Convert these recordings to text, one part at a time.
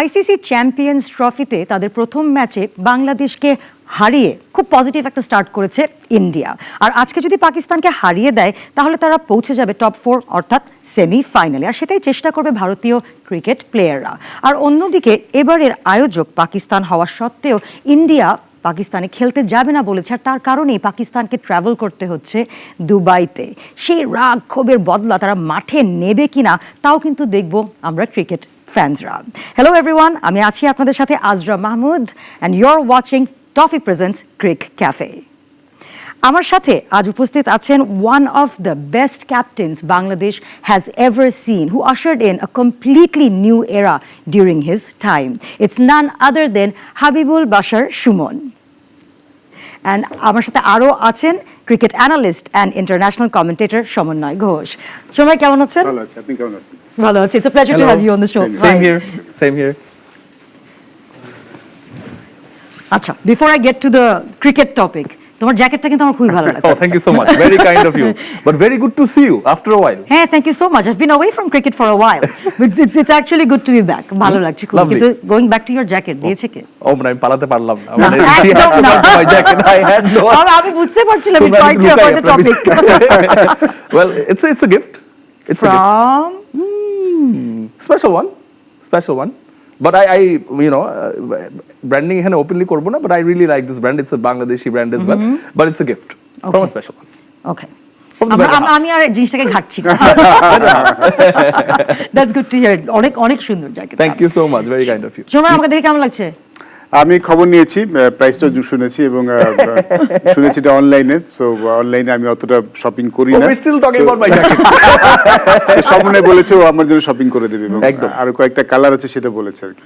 ICC champions ট্রফিতে তাদের প্রথম ম্যাচে বাংলাদেশকে হারিয়ে খুব পজিটিভ একটা স্টার্ট করেছে ইন্ডিয়া। আর আজকে যদি পাকিস্তানকে হারিয়ে দেয়, তাহলে তারা পৌঁছে যাবে টপ ফোর অর্থাৎ সেমি ফাইনালে আর সেটাই চেষ্টা করবে ভারতীয় ক্রিকেট প্লেয়াররা আর অন্যদিকে, এবারের আয়োজক পাকিস্তান হওয়া সত্ত্বেও ইন্ডিয়া পাকিস্তানে খেলতে যাবে না বলেছে, আর তার কারণেই পাকিস্তানকে ট্রাভেল করতে হচ্ছে দুবাইতে। সেই রাগ ক্ষোভের বদলা তারা মাঠে নেবে কিনা, তাও কিন্তু দেখব আমরা ক্রিকেট ফ্যান্সরা হ্যালো এভরিওয়ান আমি আছি আপনাদের সাথে Azra Mahmud and you're watching Toffee presents Crick Cafe আমার সাথে আজ উপস্থিত আছেন one of the best captains Bangladesh has ever seen who ushered in a completely new era during his time it's none other than Habibul Bashar Sumon and আমার সাথে আরও আছেন cricket analyst and international commentator Samannoy Ghosh. সময় কেমন আছেন? আপনি কেমন আছেন? ভালো আছি it's a pleasure to have you on the show Same here. Same here. আচ্ছা before I get to the cricket topic তোমার জ্যাকেটটা কিন্তু আমার খুবই ভালো লাগছে Oh, thank you so much. Very kind of you. But very good to see you after a while. হ্যাঁ thank you so much I've been away from cricket for a while it's it's it's actually good to be back ভালো লাগছে খুব কিন্তু going back to your jacket দিয়েছে কে Oh, মানে আমি পালাতে পারলাম না। না, মানে একদম না। buy my jacket. I had আমি- বুঝতে পারছিলাম ইউ তোমরা trying to avoid the topic well, it's a, it's a gift. It's a ফ্রম one. Special one. But I, I you know, uh, branding এখানে openly করব না, but I really like this brand. It's a Bangladeshi brand as well. But it's a gift from Okay. a special one. ওকে. আমি আর জিনিসটাকে ঘাটছি না that's good to here অনেক অনেক সুন্দর jacket Thank you so much. Very kind of you. সময় আমাকে দেখে কেমন লাগছে আমি খবর নিয়েছি প্রাইসটা শুনেছি এবং শুনেছি এটা অনলাইনে সো অনলাইনে আমি অতটা শপিং করি না। Still talking about my jacket. সামনে বলেছে ও আমার জন্য শপিং করে দেবে এবং। আরও কয়েকটা কালার আছে সেটা বলেছে আর কি।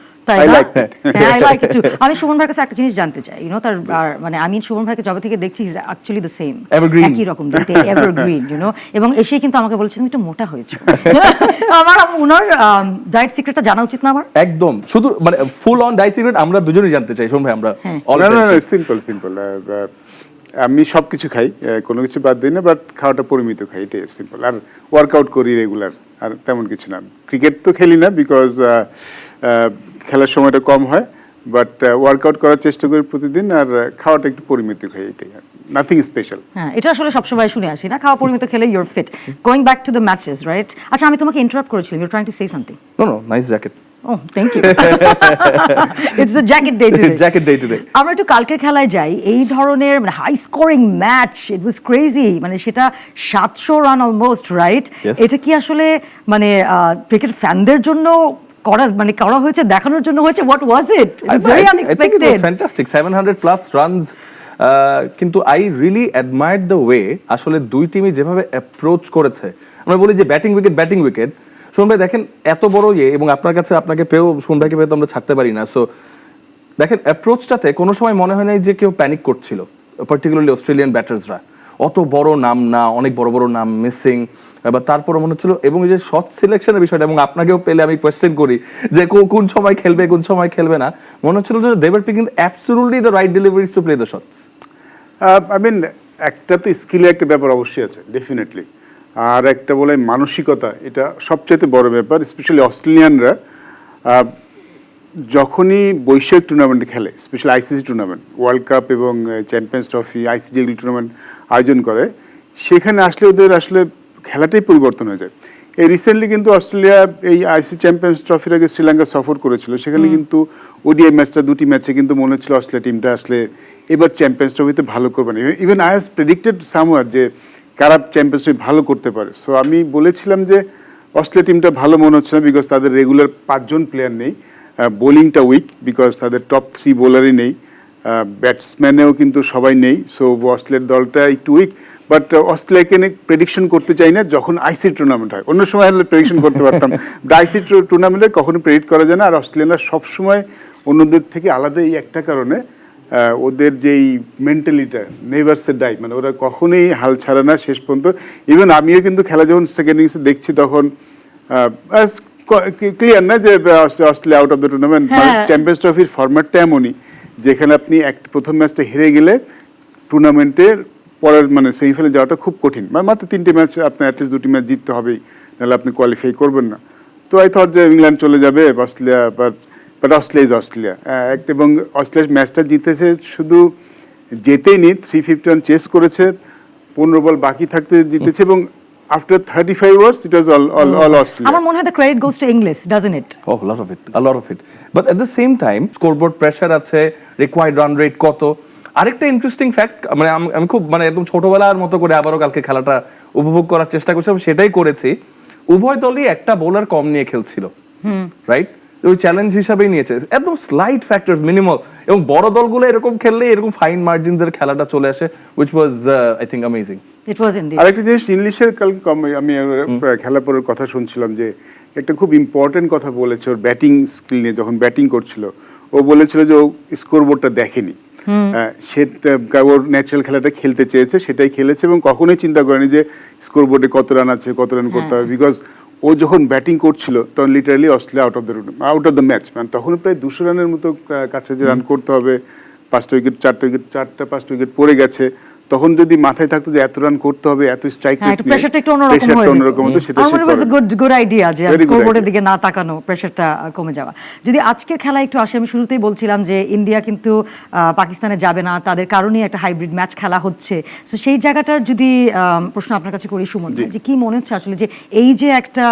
like it. হ্যাঁ আই লাইক ইট টু আমি সুমন ভাইয়ের কাছে একটা জিনিস জানতে চাই। ইউ নো তার মানে আমি সুমন ভাইকে যবে থেকে দেখছি ইজ অ্যাকচুয়ালি দ্য সেম. একই রকম দেখতে এভারগ্রিন ইউ নো এবং এসে কিন্তু আমাকে বলেছেন একটু মোটা হয়েছে। আমার ওনার ডায়েট সিক্রেটটা জানা উচিত না আমার? একদম। শুধু মানে ফুল অন ডায়েট সিক্রেট আমরা দুজনেই জানতে চাই শোন ভাই আমরা হ্যাঁ। না না সিম্পল সিম্পল আমি সব কিছু খাই কোনো কিছু বাদ দিই না বাট খাওয়াটা পরিমিত খাই এটাই সিম্পল আর ওয়ার্কআউট করি রেগুলার আর তেমন কিছু না। ক্রিকেট তো খেলি না বিকজ খেলার সময়টা কম হয় বাট ওয়ার্কআউট করার চেষ্টা করি প্রতিদিন আর খাওয়াটা একটু পরিমিত খাই এটাই নাথিং স্পেশাল হ্যাঁ এটা আসলে সবসময় শুনে আসি না খাওয়া পরিমিত খেলে you're fit going back to the matches right আচ্ছা আমি তোমাকে ইন্টারাপ্ট করেছিলাম you're trying to say something No, no, nice jacket. O thank you it's the jacket day today Jacket day today. আমরা একটু কালকের খেলায় যাই। এই ধরনের মানে high scoring match it was crazy মানে সেটা সাতশো রান অলমোস্ট রাইট এটা কি আসলে মানে ক্রিকেট ফ্যানদের জন্য করা মানে করা হয়েছে দেখানোর জন্য হয়েছে? What was it it's very unexpected fantastic. 700 plus runs. Uh, কিন্তু I really admired the way আসলে দুই টিমই যেভাবে অ্যাপ্রোচ করেছে। আমরা বলি যে ব্যাটিং উইকেট ব্যাটিং উইকেট শোন ভাই, দেখেন, এত বড় ইয়ে এবং আপনার কাছে আপনাকে পেয়েও শোন ভাইকে পেয়ে তো আমরা ছাড়তে পারি না। সো দেখেন অ্যাপ্রোচটাতে কোনো সময় মনে হয় নাই যে কেউ প্যানিক করছিল পার্টিকুলারলি অস্ট্রেলিয়ান ব্যাটার্সরা অত বড় নাম না, অনেক বড় বড় নাম মিসিং এবার তারপরে মনে হচ্ছিল, এবং এই যে শর্ট সিলেকশনের বিষয়টা, এবং আপনাকেও পেলে আমি কোয়েশ্চেন করি যে কোন সময় খেলবে, কোন সময় খেলবে না, মনে হচ্ছিল যে দেবার picking absolutely the right deliveries to play the shots I mean একটা তো স্কিলের একটা ব্যাপার অবশ্যই আছে ডেফিনেটলি আর একটা বলে মানসিকতা এটা সবচেয়ে বড় ব্যাপার স্পেশালি অস্ট্রেলিয়ানরা যখনই বৈশ্বিক টুর্নামেন্ট খেলে specially ICC tournament World Cup এবং চ্যাম্পিয়ন্স ট্রফি আইসিসি এগুলি টুর্নামেন্ট আয়োজন করে সেখানে আসলে ওদের আসলে খেলাটাই পরিবর্তন হয়ে যায়। এই রিসেন্টলি কিন্তু অস্ট্রেলিয়া এই আইসি চ্যাম্পিয়ন্স ট্রফির আগে শ্রীলঙ্কা সফর করেছিল সেখানে কিন্তু ওডিআই ম্যাচটা দুটি ম্যাচে কিন্তু মনে হচ্ছিল অস্ট্রেলিয়া টিমটা আসলে এবার চ্যাম্পিয়ন্স ট্রফিতে ভালো করবে না। Even I has predicted somewhere যে কারা চ্যাম্পিয়ন্স ভালো করতে পারে। সো আমি বলেছিলাম যে, অস্ট্রেলিয়া টিমটা ভালো মনে হচ্ছে না বিকজ তাদের রেগুলার পাঁচজন প্লেয়ার নেই। বোলিংটা উইক বিকজ তাদের টপ থ্রি বোলারই নেই। ব্যাটসম্যানেও কিন্তু সবাই নেই। সো অস্ট্রেলিয়ার দলটা একটু উইক বাট অস্ট্রেলিয়াকে নিয়ে প্রেডিকশন করতে চাই না যখন আইসি টুর্নামেন্ট হয়। অন্য সময় হলে প্রেডিকশন করতে পারতাম। আইসি টুর্নামেন্টে কখনো প্রেডিক্ট করা যায় না। আর অস্ট্রেলিয়ানরা সবসময় অন্যদের থেকে আলাদা এই একটা কারণে ওদের যেই মেন্টালিটা নেভার্সে ডাই মানে ওরা কখনোই হাল ছাড়ে না শেষ পর্যন্ত। ইভেন আমিও কিন্তু খেলা যখন সেকেন্ড ইনিংসে দেখছি তখন ক্লিয়ার না যে Australia out of the tournament. Champions ট্রফির ফরম্যাটটা এমনই যেখানে আপনি এক প্রথম ম্যাচটা হেরে গেলে টুর্নামেন্টের পরের মানে সেমিফাইনালে যাওয়াটা খুব কঠিন। মানে মাত্র তিনটি ম্যাচ আপনার অ্যাটলিস্ট দুটি ম্যাচ জিততে হবেই নাহলে আপনি কোয়ালিফাই করবেন না। তো আই থট যে ইংল্যান্ড চলে যাবে Australia but but Australia Australia এবং অস্ট্রেলিয়া ম্যাচটা জিতেছে শুধু যেতেই নি থ্রি ফিফটি রান চেস করেছে পনেরো বল বাকি থাকতে জিতেছে এবং after thirty five hours it was all all all Australia আমার মনে হয় the credit goes to English doesn't it Oh, a lot of it, a lot of it. But at the same time, scoreboard pressure আছে, required run rate কত। আরেকটা interesting fact মানে আম- আমি খুব মানে একদম ছোটবেলার মতো করে আবারও কালকে খেলাটা উপভোগ করার চেষ্টা করছিলাম সেটাই করেছি। উভয় দলই একটা বোলার কম নিয়ে খেলছিল রাইট ওই চ্যালেঞ্জ হিসাবেই নিয়েছে। একদম স্লাইট ফ্যাক্টরস মিনিমাল এবং বড় দলগুলো এরকম খেললে এরকম ফাইন মার্জিনস এর খেলাটা চলে আসে which was I think amazing it was indeed আরেকটা জিনিস ইংলিশের কালকে কম- আমি খেলা পরের কথা শুনছিলাম যে একটা খুব ইম্পর্টেন্ট কথা বলেছে ওর ব্যাটিং স্কিল নিয়ে যখন ব্যাটিং করছিল। ও বলেছিল যে ও স্কোর বোর্ডটা দেখেনি। হ্যাঁ, সে তা- ওর ন্যাচারাল খেলাটা খেলতে চেয়েছে সেটাই খেলেছে এবং কখনোই চিন্তা করেনি যে স্কোর বোর্ডে কত রান আছে কত রান করতে হবে। বিকজ ও যখন ব্যাটিং করছিল তখন literally Australia out of the out of the match মানে তখন প্রায় দুশো রানের মতো কাছে যে রান করতে হবে পাঁচটা উইকেট চারটা উইকেট চারটা পাঁচটা উইকেট পড়ে গেছে তখন যদি মাথায় থাকতো যে এত রান করতে হবে এত স্ট্রাইক একটু প্রেশারটা একটু অন্যরকম হয়ে যেত। অন্যরকম হতো সেটা আমার করেনি। গুড গুড আইডিয়া যে স্কোরবোর্ডের দিকে না তাকানো প্রেশারটা কমে যাওয়া। যদি আজকের খেলা একটু আসে আমি শুরুতেই বলছিলাম যে ইন্ডিয়া কিন্তু আহ, পাকিস্তানে যাবে না তাদের কারণেই একটা হাইব্রিড ম্যাচ খেলা হচ্ছে। সো সেই জায়গাটার যদি প্রশ্ন আপনার কাছে করি সুমন যে কি মনে হচ্ছে আসলে যে এই যে একটা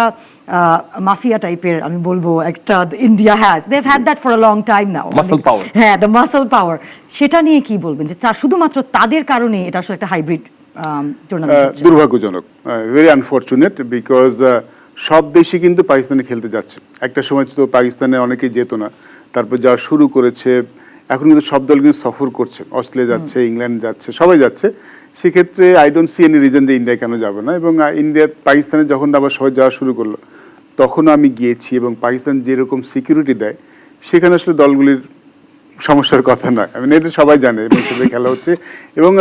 মাফিয়া টাইপের আমি বলব একটা India has they have that for a long time now Muscle power. হ্যাঁ দ্য মাসল পাওয়ার সেটা নিয়ে কি বলবেন? যে শুধুমাত্র তাদের কারণে এটা আসলে একটা হাইব্রিড টুর্নামেন্ট দুর্ভাগ্যজনক। ভেরি আনফর্চুনেট বিকজ সব দেশই কিন্তু পাকিস্তানে খেলতে যাচ্ছে। একটা সময় তো পাকিস্তানে অনেকেই যেত না। তারপর যাওয়া শুরু করেছে এখন কিন্তু সব দল কিন্তু সফর করছে। অস্ট্রেলিয়া যাচ্ছে ইংল্যান্ড যাচ্ছে সবাই যাচ্ছে। সেক্ষেত্রে I don't see any reason যে ইন্ডিয়া কেন যাবে না এবং ইন্ডিয়া পাকিস্তানে যখন আবার সবাই যাওয়া শুরু করল, তখনও আমি গিয়েছি এবং পাকিস্তান যেরকম সিকিউরিটি দেয়, সেখানে আসলে দলগুলির সমস্যার কথা নয়। আমি এটা সবাই জানে এবং সেটা খেলা হচ্ছে। এবং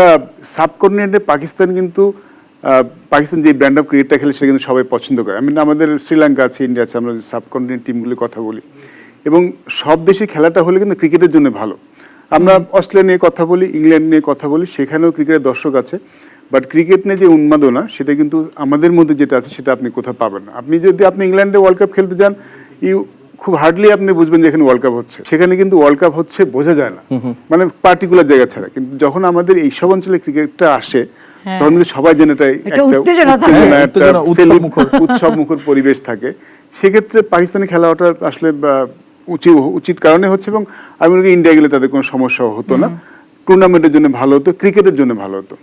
সাবকন্টিনেন্টে পাকিস্তান কিন্তু পাকিস্তান যে ব্র্যান্ড অফ ক্রিকেটটা খেলে সেটা কিন্তু সবাই পছন্দ করে। আমি আমাদের শ্রীলঙ্কা আছে ইন্ডিয়া আছে, আমরা সাবকন্টিনেন্ট টিমগুলির কথা বলি। এবং সব দেশে খেলাটা হলে কিন্তু ক্রিকেটের জন্য ভালো। আমরা অস্ট্রেলিয়া নিয়ে কথা বলি ইংল্যান্ড নিয়ে কথা বলি সেখানেও ক্রিকেটের দর্শক আছে। বাট ক্রিকেট নিয়ে যে উন্মাদনা সেটা কিন্তু আমাদের মধ্যে যেটা আছে সেটা আপনি কোথাও পাবেন না। আপনি যদি আপনি ইংল্যান্ডে ওয়ার্ল্ড কাপ খেলতে যান ইউ খুব হার্ডলি আপনি বুঝবেন যে এখানে ওয়ার্ল্ড কাপ হচ্ছে। সেখানে কিন্তু ওয়ার্ল্ড কাপ হচ্ছে বোঝা যায় না। মানে পার্টিকুলার জায়গা ছাড়া। কিন্তু যখন আমাদের এইসব অঞ্চলে ক্রিকেটটা আসে হ্যাঁ। তখন কিন্তু সবাই যেন এটা একটা উৎসব মুখর। পরিবেশ থাকে। সেক্ষেত্রে পাকিস্তানি খেলাটা আসলে উচিত উচিত কারণে হচ্ছে এবং আমি মনে করি ইন্ডিয়া গেলে তাদের কোনো সমস্যা হতো না। টুর্নামেন্টের জন্য ভালো হতো ক্রিকেটের জন্য ভালো হতো।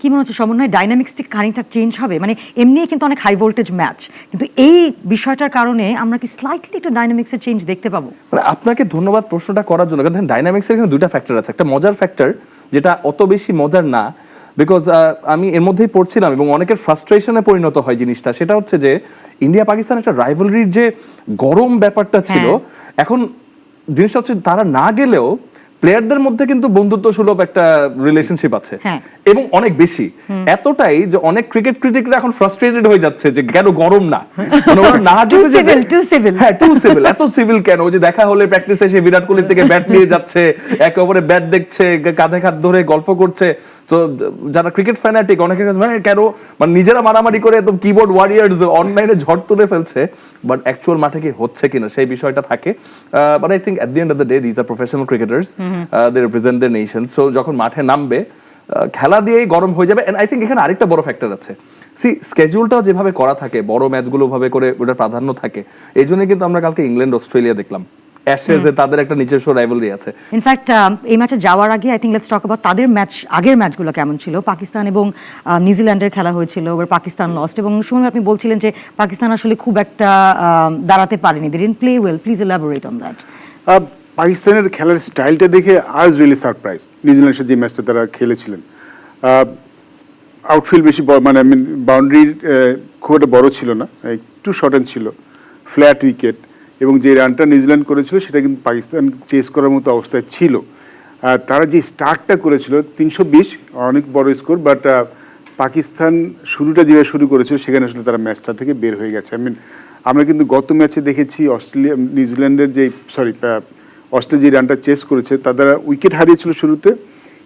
কি মনে হচ্ছে সমন্বয় ডাইনামিক্সটি খানিকটা চেঞ্জ হবে? মানে এমনি কিন্তু অনেক হাই ভোল্টেজ ম্যাচ কিন্তু এই বিষয়টার কারণে আমরা কি স্লাইটলি একটু ডাইনামিক্সের চেঞ্জ দেখতে পাবো? মানে আপনাকে ধন্যবাদ প্রশ্নটা করার জন্য। কারণ ডাইনামিক্সের এখানে দুইটা ফ্যাক্টর আছে। একটা মজার ফ্যাক্টর যেটা অত বেশি মজার না বিকজ আমি এর মধ্যেই পড়ছিলাম এবং অনেকের ফ্রাস্ট্রেশনে পরিণত হয় জিনিসটা। সেটা হচ্ছে যে ইন্ডিয়া পাকিস্তান একটা রাইভালরির যে গরম ব্যাপারটা ছিল এখন জিনিসটা হচ্ছে তারা না গেলেও প্লেয়ারদের মধ্যে কিন্তু বন্ধুত্ব সুলভ একটা রিলেশনশিপ আছে। হ্যাঁ। এবং অনেক বেশি। এতটাই যে অনেক ক্রিকেট ক্রিটিকরা এখন ফ্রাস্ট্রেটেড হয়ে যাচ্ছে যে কেন গরম না? মানে না. হ্যাঁ টু সিভিল এত সিভিল কেন? যে দেখা হলে প্র্যাকটিসে এসে বিরাট কোহলি থেকে ব্যাট নিয়ে যাচ্ছে একে অপরে ব্যাট দেখছে কাঁধে কাঁধ ধরে গল্প করছে। তো যারা ক্রিকেট ফ্যানাটিক অনেকের কাছে মানে কেন? মানে নিজেরা মারামারি করে একদম কিবোর্ড ওয়ারিয়ার্স অনলাইনে ঝড় তুলে ফেলছে বাট অ্যাকচুয়াল মাঠে কি হচ্ছে কিনা সেই বিষয়টা থাকে। But I think at the end of the day these are professional cricketers they represent the nation so যখন মাঠে নামবে খেলা দিয়েই গরম হয়ে যাবে। এন্ড আই থিঙ্ক এখানে আরেকটা বড় ফ্যাক্টর আছে। সি স্কেজুলটাও যেভাবে করা থাকে বড় ম্যাচগুলো ভাবে করে ওটার প্রাধান্য থাকে এই জন্য কিন্তু আমরা কালকে ইংল্যান্ড অস্ট্রেলিয়া দেখলাম। অ্যাশেজে তাদের একটা নিজস্ব রাইভালরি আছে। ইনফ্যাক্ট এই ম্যাচে যাওয়ার আগে I think let's talk about তাদের ম্যাচ আগের ম্যাচগুলো কেমন ছিল? পাকিস্তান এবং নিউজিল্যান্ডের খেলা হয়েছিল এবার পাকিস্তান লস্ট এবং শুনুন আপনি বলছিলেন যে পাকিস্তান আসলে খুব একটা দাঁড়াতে পারেনি। They didn't play well please elaborate on that uh, পাকিস্তানের খেলার স্টাইলটা দেখে আজ রিয়েলি সারপ্রাইজ নিউজিল্যান্ডের সাথে যে ম্যাচটা তারা খেলেছিলেন। আউটফিল্ড বেশি মানে আই মিন বাউন্ডারির খুব একটা বড় ছিল না। একটু শর্টেন ছিল। ফ্ল্যাট উইকেট এবং যে রানটা নিউজিল্যান্ড করেছিল সেটা কিন্তু পাকিস্তান চেস করার মতো অবস্থায় ছিল। তারা যে স্টার্টটা করেছিল, তিনশো বিশ, অনেক বড় স্কোর বাট পাকিস্তান শুরুটা যেভাবে শুরু করেছিল, সেখানে আসলে তারা ম্যাচটা থেকে বের হয়ে গেছে। আই মিন আমরা কিন্তু গত ম্যাচে দেখেছি অস্ট্রেলিয়া, নিউজিল্যান্ডের যে সরি অস্ট্রেলিয়া যে রানটা চেস করেছে, তারা উইকেট হারিয়েছিল শুরুতে।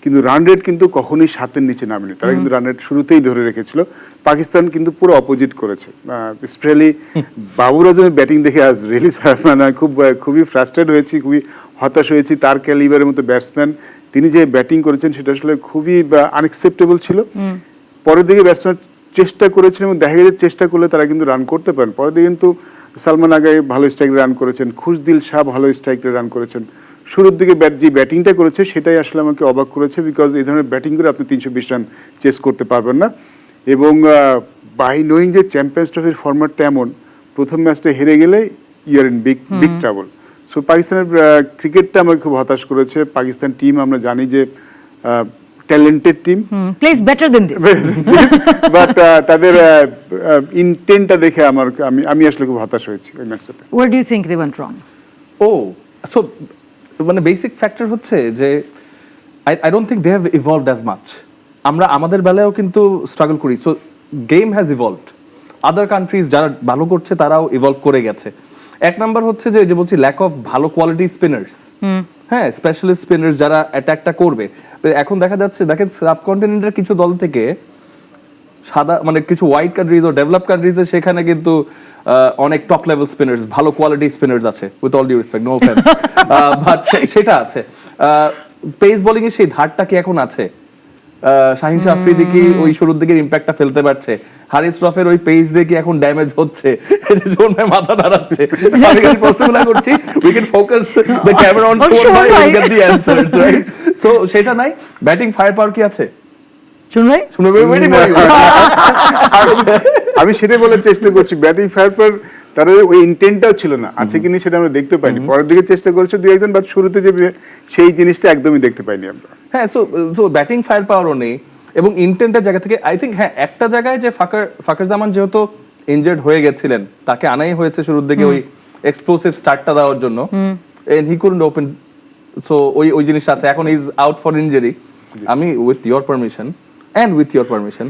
কিন্তু রান রেট কিন্তু কখনোই সাতের নিচে নামেনি। তারা কিন্তু রান রেট শুরুতেই ধরে রেখেছিল। পাকিস্তান কিন্তু পুরো অপোজিট করেছে। স্পেশালি বাবুর আজমের ব্যাটিং দেখে আজ রিয়েলি মানে খুব খুবই ফ্রাস্ট্রেট হয়েছি খুবই হতাশ হয়েছি। তার ক্যালিবারের মতো ব্যাটসম্যান তিনি যে ব্যাটিং করেছেন সেটা আসলে খুবই আনএক্সেপ্টেবল ছিল। পরের দিকে ব্যাটসম্যান চেষ্টা করেছেন এবং দেখা যায় চেষ্টা করলে তারা কিন্তু রান করতে পারেন। পরের দিকে কিন্তু সালমান আগাই ভালো স্ট্রাইক রান করেছেন। খুশদিল শাহ ভালো স্ট্রাইক রান করেছেন। শুরুর দিকে ব্যাট যে ব্যাটিংটা করেছে সেটাই আসলে আমাকে অবাক করেছে বিকজ এই ধরনের ব্যাটিং করে আপনি তিনশো বিশ রান চেস করতে পারবেন না। এবং বাই নোয়িং যে চ্যাম্পিয়ন্স ট্রফির ফরম্যাটটা এমন প্রথম ম্যাচটা হেরে গেলে you're in big big trouble so পাকিস্তানের ক্রিকেটটা আমাকে খুব হতাশ করেছে। পাকিস্তান টিম আমরা জানি যে talented team plays better than this but তাদের ইন্টেন্টটা দেখে আমার আমি আমি আসলে খুব হতাশ হয়েছি ওই ম্যাচটাতে where do you think they went wrong O so মানে বেসিক ফ্যাক্টর হচ্ছে যে I I don't think they have evolved as much আমরা আমাদের বেলায়ও কিন্তু স্ট্রাগল করি। So game has evolved other countries যারা ভালো করছে তারাও ইভলভ করে গেছে। এক নাম্বার হচ্ছে যে যে বলছি ল্যাক অফ ভালো কোয়ালিটি স্পিনার্স হ্যাঁ স্পেশালিস্ট স্পিনার্স যারা অ্যাটাকটা করবে। এখন দেখা যাচ্ছে দেখেন সাবকন্টিনেন্টের কিছু দল থেকে সাদা মানে কিছু হোয়াইট কান্ট্রিজ ও ডেভেলপ কান্ট্রিজে সেখানে কিন্তু অনেক টপ লেভেল স্পিনার্স ভালো কোয়ালিটি স্পিনার্স আছে with all due respect no offence but সেটা আছে। পেস বোলিং এর সেই ধারটা কি এখন আছে? শাহিন শাহ আফ্রিদি কি ওই শুরুর দিকের ইম্প্যাক্টটা ফেলতে পারছে? হারিস রফের ওই পেজ দিয়ে কি এখন ড্যামেজ হচ্ছে? জোন ভাই মাথা দাঁড়াচ্ছে আমি খালি প্রশ্নগুলো করছি। We can focus the camera on শোন Shoaib ভাই ভাই। Get the answers right so সেটা নাই। ব্যাটিং ফায়ার পাওয়ার কি আছে? শুন ভাই শুনে ওয়েটিং আমি সেটাই বলার চেষ্টা করছি ব্যাটিং ফায়ার পর তাদের ওই ইন্টেন্টটাও ছিল না। আছে কিনা সেটা আমরা দেখতে পাইনি। পরের দিকে চেষ্টা করেছে দুই একজন বাট শুরুতে যে সেই জিনিসটা একদমই দেখতে পাইনি আমরা। হ্যাঁ সো সো ব্যাটিং ফায়ার পাওয়ারও নেই এবং ইন্টেন্টের জায়গা থেকে আই থিঙ্ক হ্যাঁ একটা জায়গায় যে ফাকার ফাকার জামান যেহেতু ইনজার্ড হয়ে গেছিলেন তাকে আনাই হয়েছে শুরুর দিকে ওই এক্সপ্লোসিভ স্টার্টটা দেওয়ার জন্য। And he couldn't open so ওই ওই জিনিসটা আছে। এখন ইজ আউট ফর ইনজুরি আমি with your permission and with your permission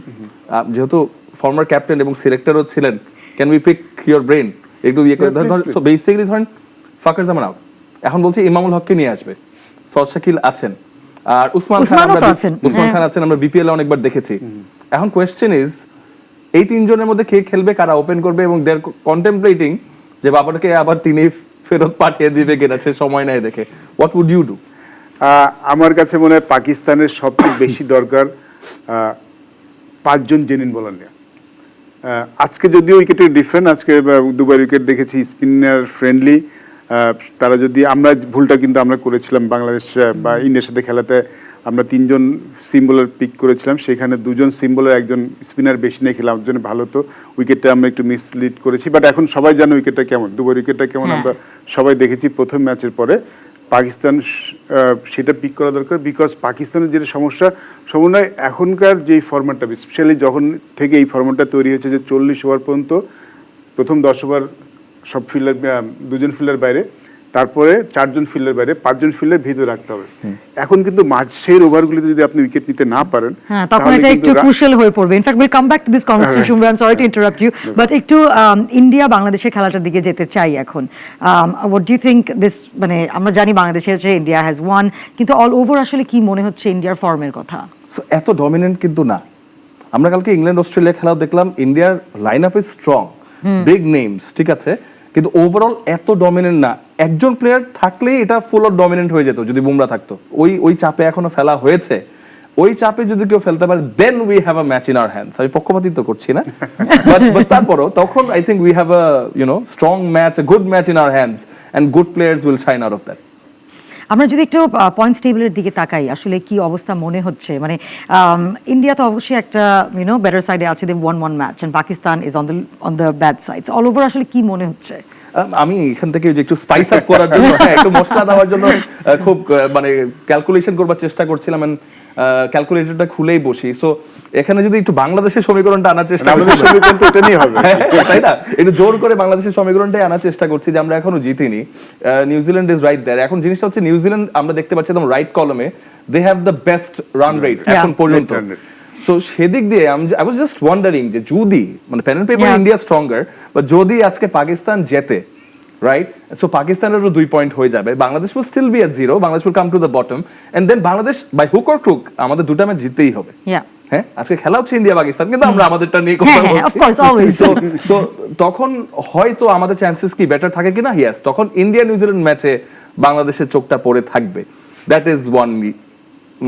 যেহেতু ফর্মার ক্যাপ্টেন এবং সিলেক্টরও ছিলেন। Can we pick your brain একটু ইয়ে করে ধরেন সো বেসিক্যালি ধরেন ফাকার জামান। আউট এখন বলছি ইমামুল হককে নিয়ে আসবে। সদ শাকিল আছেন। আর উসমান খান আমরা আছেন, উসমান হ্যাঁ। খান আছেন আমরা বিপিএল এ অনেকবার দেখেছি। এখন কোয়েশ্চেন ইজ এই তিনজনের মধ্যে কে খেলবে কারা ওপেন করবে এবং দেয়ার কন্টেমপ্লেটিং যে বাবারকে আবার তিনি ফেরত পাঠিয়ে দিবে কিনা সে সময় নাই দেখে। What would you do uh, আমার কাছে মনে হয় পাকিস্তানের সবচেয়ে বেশি দরকার আহ, পাঁচজন জেনিন বলার আজকে যদিও উইকেটের ডিফারেন্ট আজকে দুবার উইকেট দেখেছি স্পিনার ফ্রেন্ডলি তারা যদি আমরা ভুলটা কিন্তু আমরা করেছিলাম বাংলাদেশ বা ইন্ডিয়ার সাথে খেলাতে আমরা তিনজন সিম্বলার পিক করেছিলাম সেখানে দুজন সিম্বলার একজন স্পিনার বেশি নিয়ে খেলাম জন্য ভালো তো উইকেটটা আমরা একটু মিসলিড করেছি বাট এখন সবাই জানে উইকেটটা কেমন দুবার উইকেটটা কেমন হ্যাঁ। আমরা সবাই দেখেছি প্রথম ম্যাচের পরে পাকিস্তান সেটা পিক করা দরকার বিকজ পাকিস্তানের যেটা সমস্যা, সমন্বয় এখনকার যেই ফরম্যাটটা স্পেশালি যখন থেকে এই ফরম্যাটটা তৈরি হয়েছে যে চল্লিশ ওভার পর্যন্ত প্রথম দশ ওভার সব ফিল্ডার দুজন ফিল্ডার বাইরে তারপরে চারজন ফিল্ডার বাইরে পাঁচজন ফিল্ডার ভিতরে রাখতে হবে। এখন কিন্তু মাঝের ওভারগুলিতে যদি আপনি উইকেট নিতে না পারেন হ্যাঁ তখন এটা একটু ক্রুশাল হয়ে পড়বে। In fact will come back to this conversation I am sorry to interrupt you but একটু ইন্ডিয়া বাংলাদেশের খেলাটার দিকে যেতে চাই এখন। হোয়াট ডু থিঙ্ক দিস মানে আমরা জানি বাংলাদেশের যে ইন্ডিয়া হ্যাজ ওয়ান কিন্তু অল ওভার আসলে কি মনে হচ্ছে ইন্ডিয়ার ফর্মের কথা? সো এত ডমিনেন্ট কিন্তু না। আমরা কালকে ইংল্যান্ড অস্ট্রেলিয়া খেলাও দেখলাম। ইন্ডিয়ার line up is strong big names ঠিক আছে? কিন্তু ওভারঅল এত ডমিনেন্ট না। একজন প্লেয়ার থাকলেই এটা ফুল অফ ডমিনেন্ট হয়ে যেত যদি বুমরা থাকতো। ওই ওই চাপে এখনও ফেলা হয়েছে। ওই চাপে যদি কেউ ফেলতে পারে then we have a match in our hands আমি পক্ষপাতিত্ব করছি না। বাট তারপরও তখন I think we have a you know strong match good match in our hands and good players will shine out of that আমরা যদি একটু points টেবিলের দিকে তাকাই আসলে কি অবস্থা মনে হচ্ছে? মানে ইন্ডিয়া তো অবশ্যই একটা ইউনো বেটার সাইডে আছে they won one match and Pakistan is on the on the bad sides all over আসলে কি মনে হচ্ছে? আমি এখান থেকে যে একটু স্পাইস আপ করার জন্য হ্যাঁ, একটু মশলা দেওয়ার জন্য খুব মানে ক্যালকুলেশন করবার চেষ্টা করছিলাম ক্যালকুলেটরটা খুলেই বসি। সো এখানে যদি একটু বাংলাদেশের সমীকরণটা আনার চেষ্টা করছি সমীকরণ তো এটা নিয়ে হবে। হ্যাঁ, তাই না? একটু জোর করে বাংলাদেশের সমীকরণটাই আনার চেষ্টা করছি যে আমরা এখনও জিতিনি। New Zealand is right there এখন জিনিসটা হচ্ছে নিউজিল্যান্ড আমরা দেখতে পাচ্ছি একদম রাইট কলমে they have the best run rate এখন পর্যন্ত. সো সেদিক দিয়ে আই ওয়াজ জাস্ট ওয়ান্ডারিং যে যদি মানে পেন পেপার ইন্ডিয়া স্ট্রঙ্গার বা যদি আজকে পাকিস্তান জেতে রাইট সো পাকিস্তানেরও দুই পয়েন্ট হয়ে যাবে। Bangladesh will still be at zero Bangladesh will come to the bottom end then Bangladesh by hook or crook আমাদের দুটা ম্যাচ জিততেই হবে। হ্যাঁ? আজকে খেলা হচ্ছে ইন্ডিয়া পাকিস্তান কিন্তু আমরা আমাদেরটা নিয়ে কথা হ্যাঁ, হ্যাঁ, of বলছি course, always. So, so তখন হয়তো আমাদের চান্সেস কি বেটার থাকে কিনা? ইয়েস তখন ইন্ডিয়া নিউজিল্যান্ড ম্যাচে বাংলাদেশের চোখটা পড়ে থাকবে। দ্যাট ইজ ওয়ান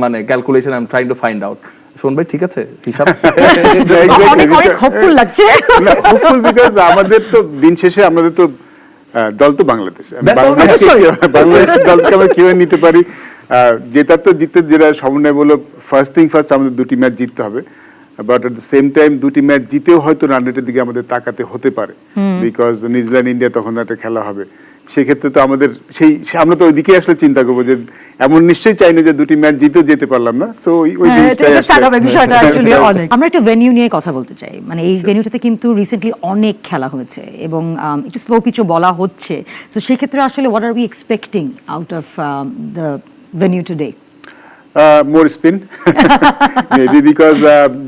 মানে calculation I am trying to find out শোন ভাই ঠিক আছে? হিসাব অনেক অনেক হোপফুল লাগছে। হোপফুল বিকজ আমাদের তো দিন শেষে আমাদের তো দল তো বাংলাদেশ। বাংলাদেশ দলকে আমরা কীভাবে নিতে পারি? জেতার তো জিততে যেটা সমন্বয় বলো ফার্স্ট থিং ফার্স্ট আমাদের দুটি ম্যাচ জিততে হবে। But at the same time দুটি ম্যাচ জিতেও হয়তো রান রেটের দিকে আমাদের তাকাতে হতে পারে। বিকজ নিউজিল্যান্ড ইন্ডিয়া তখন একটা খেলা হবে। সেক্ষেত্রে তো আমাদের সেই আমরা তো ওইদিকে আসলে চিন্তা করব যে এমন নিশ্চয়ই চাই না যে দুটি ম্যাচ জিতেও যেতে পারলাম না। সো ওই হ্যাঁ, বিষয়টা অনেক। আমরা একটা ভেনিউ নিয়ে কথা বলতে চাই। মানে এই ভেনিউটাতে কিন্তু রিসেন্টলি অনেক খেলা হয়েছে এবং একটু স্লো পিচও বলা হচ্ছে। তো সেক্ষেত্রে আসলে what are we expecting out of the venue today more spin maybe because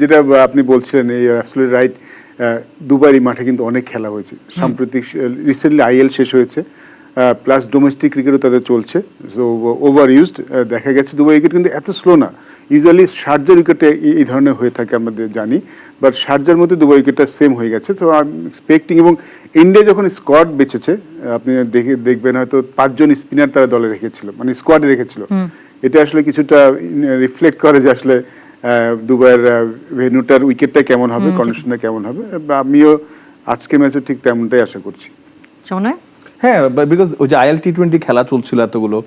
যেটা আপনি বলছিলেন এই আসলে রাইট দুবারই মাঠে কিন্তু অনেক খেলা হয়েছে। সাম্প্রতিক রিসেন্টলি আইএল শেষ হয়েছে প্লাস ডোমেস্টিক ক্রিকেটও তাদের চলছে। সো ওভার ইউজড দেখা গেছে দুবাই উইকেট কিন্তু এত স্লো না। ইউজুয়ালি শার্জার উইকেটে এই ধরনের হয়ে থাকে আমরা জানি বাট শার্জার মধ্যে দুবাই উইকেটটা সেম হয়ে গেছে। তো আই এক্সপেক্টিং এবং ইন্ডিয়া যখন স্কোয়াড বেঁচেছে আপনি দেখে দেখবেন হয়তো পাঁচজন স্পিনার তারা দলে রেখেছিল মানে স্কোয়াডে রেখেছিল। এটা আসলে কিছুটা রিফ্লেক্ট করে যে আসলে আহ, দুবাইয়ের ভেনুটার উইকেটটা কেমন হবে কন্ডিশনটা কেমন হবে? বা আমিও আজকে ম্যাচে ঠিক তেমনটাই আশা করছি। হ্যাঁ বিকজ ওই যে আইএল টি টোয়েন্টি খেলা চলছিল এতগুলো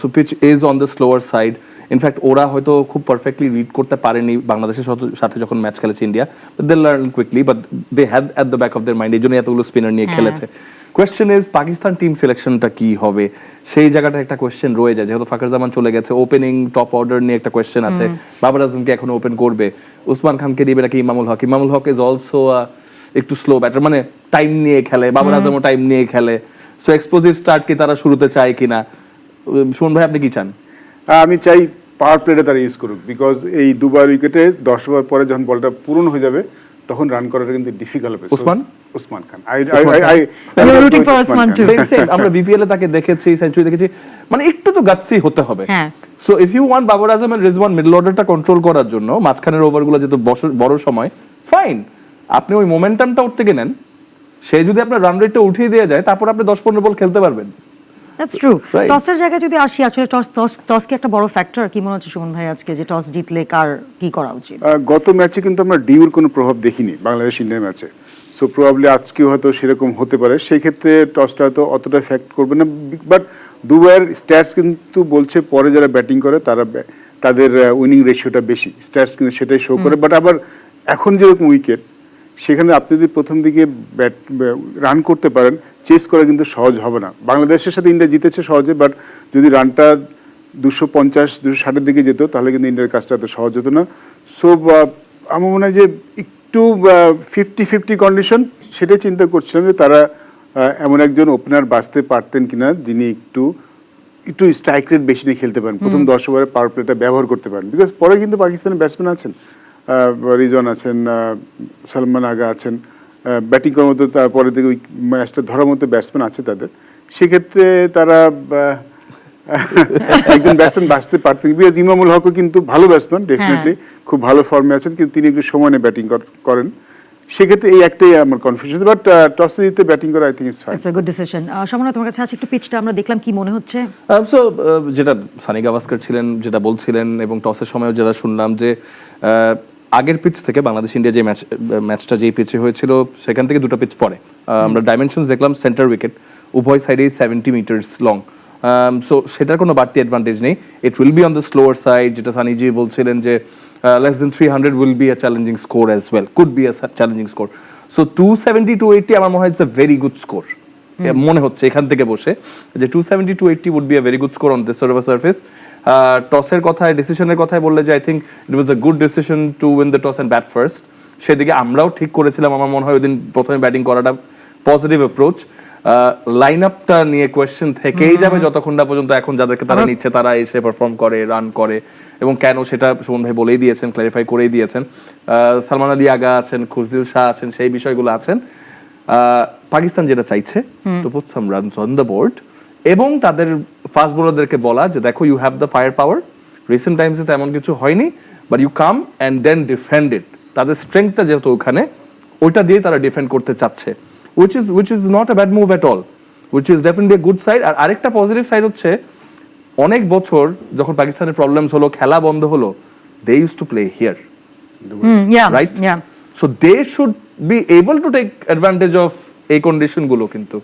so pitch is on the slower side in fact ওরা হয়তো খুব পারফেক্টলি রিড করতে পারেনি বাংলাদেশের সাথে- যখন ম্যাচ খেলেছে India they learn quickly but they had at the back of their mind এই জন্য এতগুলো স্পিনার নিয়ে হ্যাঁ। খেলেছে। কোয়েশ্চেন ইজ পাকিস্তান টিম সিলেকশনটা কি হবে? সেই জায়গাটা একটা কোয়েশ্চেন রয়ে যায় যেহেতু ফাকর জামান চলে গেছে ওপেনিং টপ অর্ডার নিয়ে একটা কোয়েশ্চেন আছে। বাবর আজমকে এখন ওপেন করবে। উসমান খানকে দিবে নাকি ইমামুল হক? ইমামুল হক ইজ অলসো একটু স্লো ব্যাটার মানে টাইম নিয়ে খেলে। বাবর আজমও টাইম নিয়ে খেলে। সো এক্সপ্লোজিভ স্টার্ট কি তারা শুরুতে চায় কিনা? শোন ভাই আপনি কি চান? আমি চাই পাওয়ার প্লেটা তারা ইউজ করুক বিকজ এই দুবার উইকেটে দশ ওভার পরে যখন বলটা পূরণ হয়ে যাবে তখন রান করাটা কিন্তু ডিফিকাল্ট হবে Osman? Osman Khan. We are rooting for Osman too. Same, same. আমরা বিপিএল এ তাকে দেখেছি সেঞ্চুরি দেখেছি মানে একটু তো গাচ্ছি হতে হবে হ্যাঁ। So if you want Babar Azam and Rizwan middle অর্ডারটা কন্ট্রোল করার জন্য মাঝখানের ওভারগুলো যেহেতু বস- বড় সময় ফাইন আপনি ওই মোমেন্টামটা ওর থেকে নেন সে যদি আপনার রান রেটটা উঠিয়ে দিয়ে যায় তারপর আপনি দশ পনেরো বল খেলতে পারবেন দ্যাটস ট্রু. টসের জায়গায় যদি আসি আসলে টস টস টস কি একটা বড় ফ্যাক্টর কি মনে হচ্ছে সুমন ভাই আজকে? যে টস জিতলে কার কি করা উচিত? গত ম্যাচে কিন্তু আমরা ডিউর কোনো প্রভাব দেখিনি বাংলাদেশ ইন্ডিয়া ম্যাচে। সো প্রবাবলি আজকেও হয়তো সেরকম হতে পারে। সেই ক্ষেত্রে টসটা হয়তো অতটা ফ্যাক্ট করবে না। বাট দুবাইয়ের স্ট্যাটস কিন্তু বলছে পরে যারা ব্যাটিং করে তারা তাদের উইনিং রেশিওটা বেশি। স্ট্যাটস কিন্তু সেটাই শো করে। বাট আবার এখন যেরকম উইকেট সেখানে আপনি যদি প্রথম দিকে ব্যাট রান করতে পারেন চেস করা কিন্তু সহজ হবে না। বাংলাদেশের সাথে ইন্ডিয়া জিতেছে সহজে বাট যদি রানটা দুশো পঞ্চাশ দুশো ষাটের দিকে যেত তাহলে কিন্তু ইন্ডিয়ার কাজটা এত সহজ হতো না। সো আমার মনে হয় যে একটু ফিফটি ফিফটি কন্ডিশন সেটাই চিন্তা করছিলাম যে তারা এমন একজন ওপেনার বাঁচতে পারতেন কিনা যিনি একটু একটু স্ট্রাইক রেট বেশি নিয়ে খেলতে পারেন। প্রথম দশ ওভারে পাওয়ার প্লেটা ব্যবহার করতে পারেন। বিকজ পরে কিন্তু পাকিস্তানের ব্যাটসম্যান আছেন। রিজন আছেন সালমান আগা আছেন ব্যাটিং করার মতো তারপরে থেকে ওই ম্যাচটা ধরার মতো ব্যাটসম্যান আছে তাদের। সেক্ষেত্রে তারা একজন ব্যাটসম্যান বাঁচতে পারতেন। বিকজ ইমামুল হকও কিন্তু ভালো ব্যাটসম্যান ডেফিনেটলি খুব ভালো ফর্মে আছেন কিন্তু তিনি একটু সময় নিয়ে ব্যাটিং করেন। সেক্ষেত্রে এই একটাই আমার কনফিউশন বাট টসে জিতে ব্যাটিং করা I think it's fine it's a good decision Samanway তোমার কাছে আছে একটু পিচটা আমরা দেখলাম কি মনে হচ্ছে? সো যেটা সানি গাভাস্কার ছিলেন যেটা বলছিলেন এবং টসের সময়ও যেটা শুনলাম যে আহ, আগের পিচ থেকে বাংলাদেশ ইন্ডিয়া যে ম্যাচ ম্যাচটা যেই পিচে হয়েছিল সেখান থেকে দুটো পিচ পরে আমরা ডাইমেনশন দেখলাম সেন্টার উইকেট উভয় সাইডেই সেভেন্টি মিটার্স লং সো সেটার কোনো বাড়তি অ্যাডভান্টেজ নেই। It will be on the slower side যেটা সানিজি বলছিলেন যে less than three hundred will be a challenging score as well could be a challenging score so two seventy to eighty আমার মনে হয় it's a very good score মনে হচ্ছে এখান থেকে বসে যে two seventy to eighty would be a very good score on sort of surface টসের কথায় ডিসিশনের কথায় বললে যে I think it was a good decision to win the toss and bat first সেদিকে আমরাও ঠিক করেছিলাম আমার মনে হয় ওই দিন প্রথমে ব্যাটিং করাটা পজিটিভ অ্যাপ্রোচ লাইন আপটা নিয়ে কোয়েশ্চেন থেকেই যাবে যতক্ষণ না পর্যন্ত এখন যাদেরকে তারা নিচ্ছে তারা এসে পারফর্ম করে রান করে এবং কেন সেটা সুমন ভাই বলেই দিয়েছেন ক্লারিফাই করেই দিয়েছেন। সালমান আলী আগা আছেন খুশদিল শাহ আছেন সেই বিষয়গুলো আছেন। পাকিস্তান যেটা চাইছে to put some runs on the board এবং তাদের ফাস্ট বোলারদেরকে বলা যে দেখো you have the fire power recent টাইমসে তেমন কিছু হয়নি but you come and then defend it তাদের স্ট্রেংথটা যেহেতু ওখানে ওইটা দিয়ে তারা ডিফেন্ড করতে চাচ্ছে which is which is not a bad move at all which is definitely good side আর আরেকটা পজিটিভ সাইড হচ্ছে অনেক বছর যখন পাকিস্তানের প্রবলেমস হলো খেলা বন্ধ হলো they use to play here right? yeah. So they should be able to take advantage এই কন্ডিশনগুলো কিন্তু।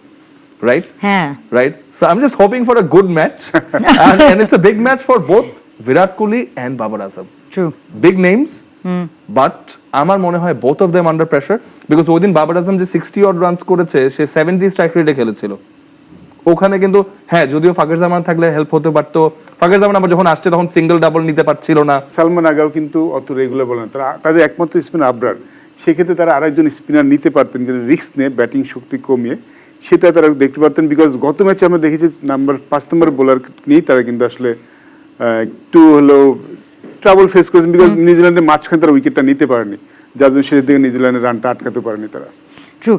Right? হ্যাঁ। Right? So i'm just hoping for a good match. And, and it's a big match for both virat kohli and babar azam. True big names but আমার মনে হয় both of them under pressure because ওই দিন বাবার আজম যে sixty odd runs করেছে সে seventy strike রেটে খেলেছিল। ওখানে কিন্তু হ্যাঁ যদিও ফাকের জামান থাকলে হেল্প হতে পারতো। ফাকের জামান আবার যখন আসছে তখন সিঙ্গেল ডাবল নিতে পারছিল না। সালমান আগাও কিন্তু অত রেগুলার বলে না। তারা তাদের একমাত্র স্পিনার আবরার। সেক্ষেত্রে তারা আরেকজন স্পিনার নিতে পারতেন কিন্তু রিস্ক নিয়ে ব্যাটিং শক্তি কমিয়ে সেটা তারা দেখতে পারতেন বিকজ গত ম্যাচে আমরা দেখেছি নাম্বার পাঁচ নম্বর বোলার নিয়েই তারা কিন্তু আসলে একটু হলো ট্রাবল ফেস করেছেন বিকজ নিউজিল্যান্ডের মাঝখানে তারা উইকেটটা নিতে পারেনি। যার জন্য শেষ দিকে নিউজিল্যান্ডের রানটা আটকাতে পারেনি তারা। ট্রু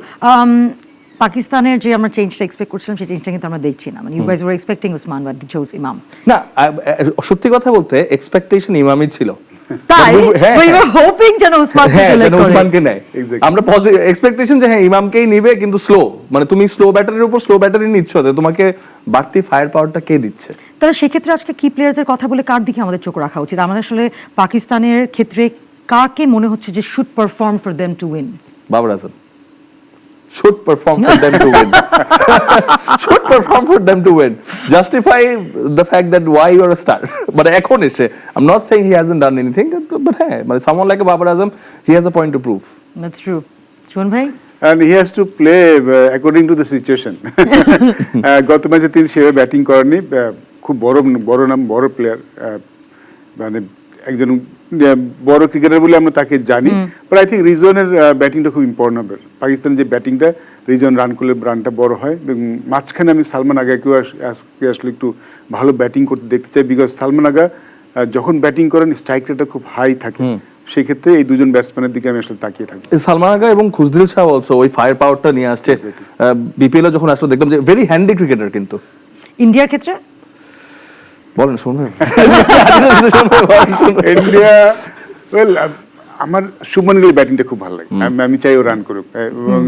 পাকিস্তানের যে আমরা চেঞ্জটা এক্সপেক্ট করছিলাম সেই চেঞ্জটা কিন্তু আমরা দেখছি না। মানে you guys were expecting Usman but chose Imam না সত্যি কথা বলতে এক্সপেকটেশন ইমামই ছিল। তাই? But we- হ্যাঁ, উই হ্যাঁ। হোপিং যেন উসমানকে হ্যাঁ সিলেক্ট যেন করে। উসমানকে নেয়। আমরা পজিটিভ এক্সপেকটেশন যে হ্যাঁ ইমামকেই নেবে কিন্তু স্লো মানে তুমি স্লো ব্যাটারির উপর স্লো ব্যাটারি নিচ্ছ তো তোমাকে বাড়তি ফায়ার পাওয়ারটা কে দিচ্ছে? তাহলে সেক্ষেত্রে আজকে কি প্লেয়ারদের কথা বলে কার দিকে আমাদের চোখ রাখা উচিত? আমাদের আসলে পাকিস্তানের ক্ষেত্রে কাকে মনে হচ্ছে যে should perform for them to win Babar Azam. Should perform for them to win should perform for them to win justify the fact that why you are a star but এখন এসে i'm not saying he hasn't done anything but হ্যাঁ মানে someone like a Babar Azam he has a point to prove that's true Suman ভাই and he has to play according to the situation গত ম্যাচে তিনি সেভাবে batting করেননি খুব বড় বড় নাম বড় প্লেয়ার মানে একজন বড় ক্রিকেটার বলে আমরা তাকে জানি বাট আই থিঙ্ক রিজনের ব্যাটিংটা খুব ইম্পর্টেন্ট হবে। পাকিস্তানের যে ব্যাটিংটা রিজন রান করলে রানটা বড় হয় এবং মাঝখানে আমি সালমান আগাকেও আজকে আসলে একটু ভালো ব্যাটিং করতে দেখতে চাই বিকজ সালমান আগা যখন ব্যাটিং করেন স্ট্রাইক রেটটা খুব হাই থাকে। সেক্ষেত্রে এই দুজন ব্যাটসম্যানের দিকে আমি আসলে তাকিয়ে থাকি। সালমান আগা এবং খুশদিল শাহ অলসো ওই ফায়ার পাওয়ারটা নিয়ে আসছে। বিপিএল এ যখন আসলে দেখলাম যে ভেরি হ্যান্ডি ক্রিকেটার কিন্তু। ইন্ডিয়ার ক্ষেত্রে? বলেন শুনবেন ইন্ডিয়া ওয়েল আমার শুভমান গিল ব্যাটিংটা খুব ভালো লাগে। আমি- চাই ও রান করুক। এবং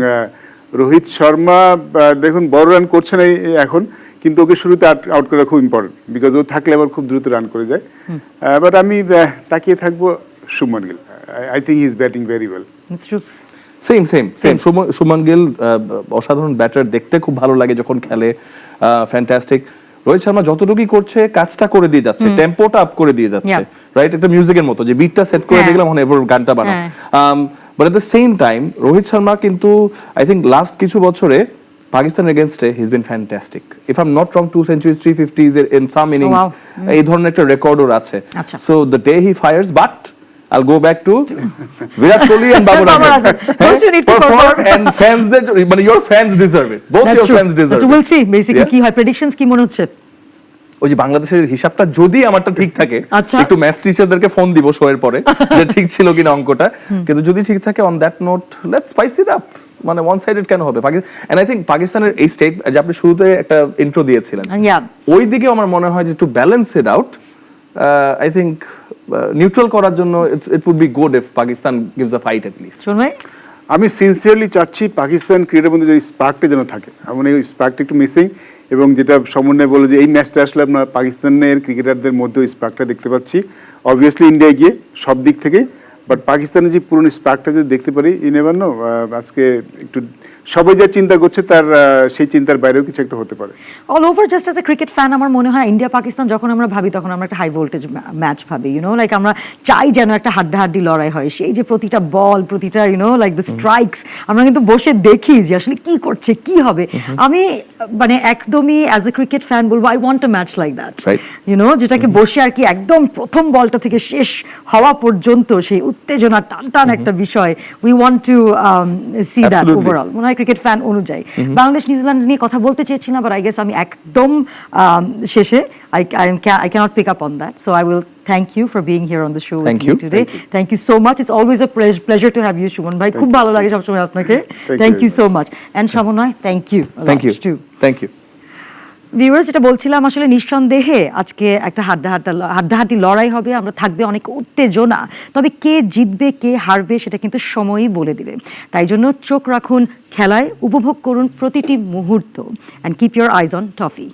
রোহিত শর্মা দেখুন বড় রান করছে না এখন কিন্তু ওকে শুরুতে আউট করা খুব ইম্পর্টেন্ট বিকজ ও থাকলে আবার খুব দ্রুত রান করে যায়। বাট আমি তাকিয়ে থাকব Shubman Gill. I think is batting very well same same same Suman Gill অসাধারণ ব্যাটার দেখতে খুব ভালো লাগে যখন খেলে। ফ্যান্টাস্টিক রোহিত শর্মা যতটুকুই করছে কাজটা করে দিয়ে যাচ্ছে টেম্পোটা আপ করে দিয়ে যাচ্ছে রাইট একটা মিউজিকের মতো যে বিটটা সেট করে। দেখলাম এখন এরপর গানটা বানাও। But at the same time Rohit Sharma কিন্তু আই থিঙ্ক লাস্ট কিছু বছরে পাকিস্তান এগেনস্টে his been fantastic if I am not wrong two centuries three fifties in some innings এই ধরনের একটা রেকর্ডও আছে। So the day he fires but I'll go back to Virat Kohli and Babar Azam. Azam. Those you need to Perform perform. and fans that মানে your fans deserve it. Both your fans deserve will it. See basically Yeah? কি হয় predictions কি মনে হচ্ছে ওই যে বাংলাদেশের হিসাবটা যদি আমারটা ঠিক থাকে আচ্ছা। একটু ম্যাথস টিচারদেরকে ফোন দিব শো এর পরে যে ঠিক ছিল কিনা অঙ্কটা কিন্তু যদি ঠিক থাকে on that note let's spice it up মানে ওয়ান সাইডেড কেন হবে এন্ড আই থিঙ্ক পাকিস্তানের এই স্টেট যে আপনি শুরুতে একটা ইন্ট্রো দিয়েছিলেন ওই দিকে আমার মনে হয় যে to balance it out I think neutral করার জন্য it would be good if Pakistan gives a fight at least ভাই। আমি সিনসিয়ারলি চাচ্ছি পাকিস্তান ক্রিকেটের মধ্যে যে স্পার্কটা যেন থাকে। এমন এই স্পার্কটা একটু মিসিং এবং যেটা সমন্বয় বলে যে এই ম্যাচটা আসলে আমরা পাকিস্তানের ক্রিকেটারদের মধ্যে ওই স্পার্কটা দেখতে পাচ্ছি। অবভিয়াসলি ইন্ডিয়া গিয়ে সব দিক থেকেই বাট পাকিস্তানের যে পুরনো স্পার্কটা যদি দেখতে পারি ইন এভার নো আজকে একটু সবাই যা চিন্তা করছে তার সেই চিন্তার বাইরেও কিছু একটা হতে পারে। All over just as a cricket fan আমার মনে হয় ইন্ডিয়া পাকিস্তান যখন আমরা ভাবি তখন আমরা একটা হাই ভোল্টেজ ম্যাচ ভাবি ইউনো লাইক আমরা চাই যেন একটা হাড্ডাহাড্ডি লড়াই হয়। সেই যে প্রতিটা বল প্রতিটা ইউনো লাইক দ্য স্ট্রাইকস আমরা কিন্তু বসে দেখি যে আসলে কি করছে কি হবে। আমি মানে একদমই অ্যাজ এ ক্রিকেট ফ্যান বলব I want a match like that you know যেটাকে বসে আর কি একদম প্রথম বলটা থেকে শেষ হওয়া পর্যন্ত সেই উত্তেজনা টান টান একটা বিষয় we want to see that overall মনে হয় ক্রিকেট ফ্যান অনুযায়ী। বাংলাদেশ নিউজিল্যান্ড নিয়ে কথা বলতে চেয়েছিলাম বাট আই গেস আমি একদম শেষে I I can't pick up on that so I will thank you for being here on the show thank you today thank you so much it's always a pleasure to have you Suman ভাই খুব ভালো লাগে সবসময় আপনাকে Thank thank you. You so much and Samanway thank you thank you thank you viewers এটা বলছিলাম, আসলে নিঃসন্দেহে আজকে একটা হাড্ডাহাড্ডা হাড্ডাহাড্ডি লড়াই হবে, আমরা থাকবে অনেক উত্তেজনা। তবে কে জিতবে, কে হারবে সেটা কিন্তু সময়ই বলে দিবে। তাই জন্য চোখ রাখুন, খেলায় উপভোগ করুন প্রতিটি মুহূর্ত। And keep your eyes on Toffee